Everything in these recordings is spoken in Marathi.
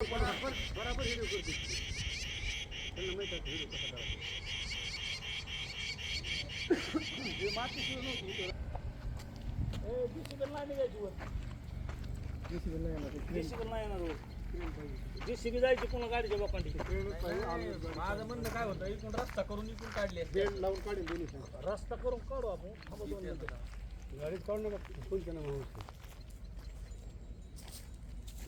बराबर हिरो करते त्यांना माहीत आहे हिरो कसा करायचा. हे माती शिवाय नव्हती इथं. ए, JCB नाही निघायची वर. JCB नाही येणार, नाही. जेसीबी जायची पुन्हा गाडीच्या गाडी- माझं म्हणणं काय होतं इकडून रस्ता करून इकडून काढले बेड लावून काढेल दोन्ही. रस्ता करून काढू आपण. गाडीत काढू नका कोणत्या नाव होतं गाडीत कोणतं तरी कोणाला द्यायचं. कोणत्या नावावर गेलं? आम्ही त्याला आतापर्यंत इन्शुरन्स करून चालू इन्शुरन्स संपला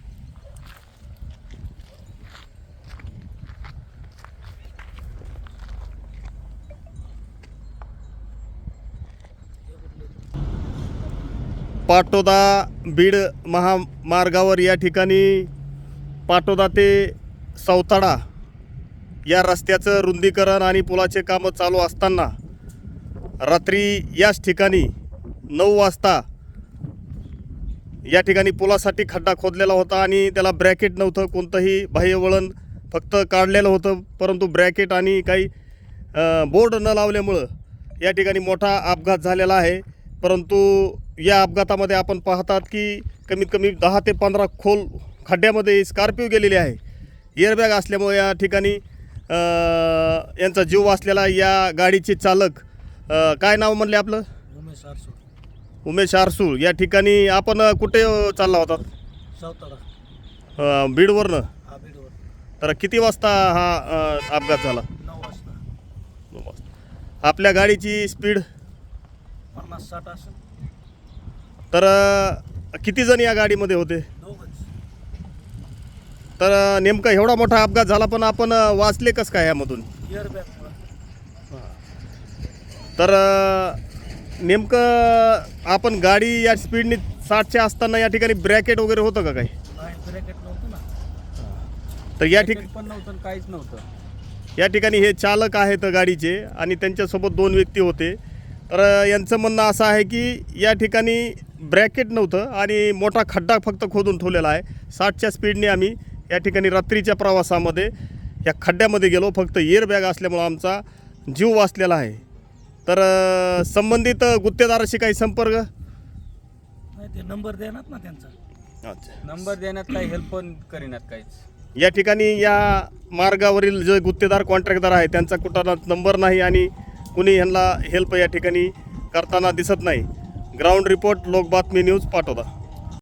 पाटोदा बीड महामार्गावर या ठिकाणी पाटोदा ते सौताडा या रस्त्याचं रुंदीकरण आणि पुलाचे कामं चालू असताना रात्री याच ठिकाणी नऊ वाजता या ठिकाणी पुलासाठी खड्डा खोदलेला होता आणि त्याला ब्रॅकेट नव्हतं कोणतंही बाह्य वळण फक्त काढलेलं होतं परंतु ब्रॅकेट आणि काही बोर्ड न लावल्यामुळं या ठिकाणी मोठा अपघात झालेला आहे. परंतु या अपघातामध्ये आपण पाहतात की कमीत कमी दहा ते पंधरा खोल खड्ड्यामध्ये स्कॉर्पिओ गेलेली आहे. एअरबॅग असल्यामुळे या ठिकाणी यांचा जीव वाचलेला या गाडीचे चालक काय नाव म्हणले आपलं? उमेश आरसू उमेश आरसूळ. या ठिकाणी आपण कुठे चालला होता? बीडवरनं? बीडवर. तर किती वाजता हा अपघात झाला? आपल्या गाडीची स्पीड? पन्नास साठ असेल. तर किती जण या गाडीमध्ये होते? तर नेमका एवढा मोठा अपघात झाला पण आपण वाचले कसं काय यामधून? तर नेमकं आपण गाडी या स्पीडने साठच्या असताना या ठिकाणी ब्रॅकेट वगैरे होतं का काही? तर या ठिक पण नव्हतं आणि काहीच नव्हतं. या ठिकाणी हे चालक आहेत गाडीचे आणि त्यांच्यासोबत दोन व्यक्ती होते. तर यांचं म्हणणं असं आहे की या ठिकाणी ब्रॅकेट नव्हतं आणि मोठा खड्डा फक्त खोदून ठेवलेला आहे. साठच्या स्पीडने आम्ही या ठिकाणी रात्रीच्या प्रवासामध्ये या खड्ड्यामध्ये गेलो. फक्त एअर बॅग असल्यामुळं आमचा जीव वाचलेला आहे. तर संबंधित गुत्तेदाराशी काही संपर्क? नाही ते नंबर देणार ना त्यांचा. अच्छा. नंबर देण्यात काही हेल्प पण करीनात काहीच. या ठिकाणी या मार्गावरील जे गुत्तेदार कॉन्ट्रॅक्टदार आहे त्यांचा कुठला नंबर नाही आणि कुणी ह्यांना हेल्प या ठिकाणी करताना दिसत नाही. ग्राउंड रिपोर्ट लोकबातमी न्यूज पाठवता.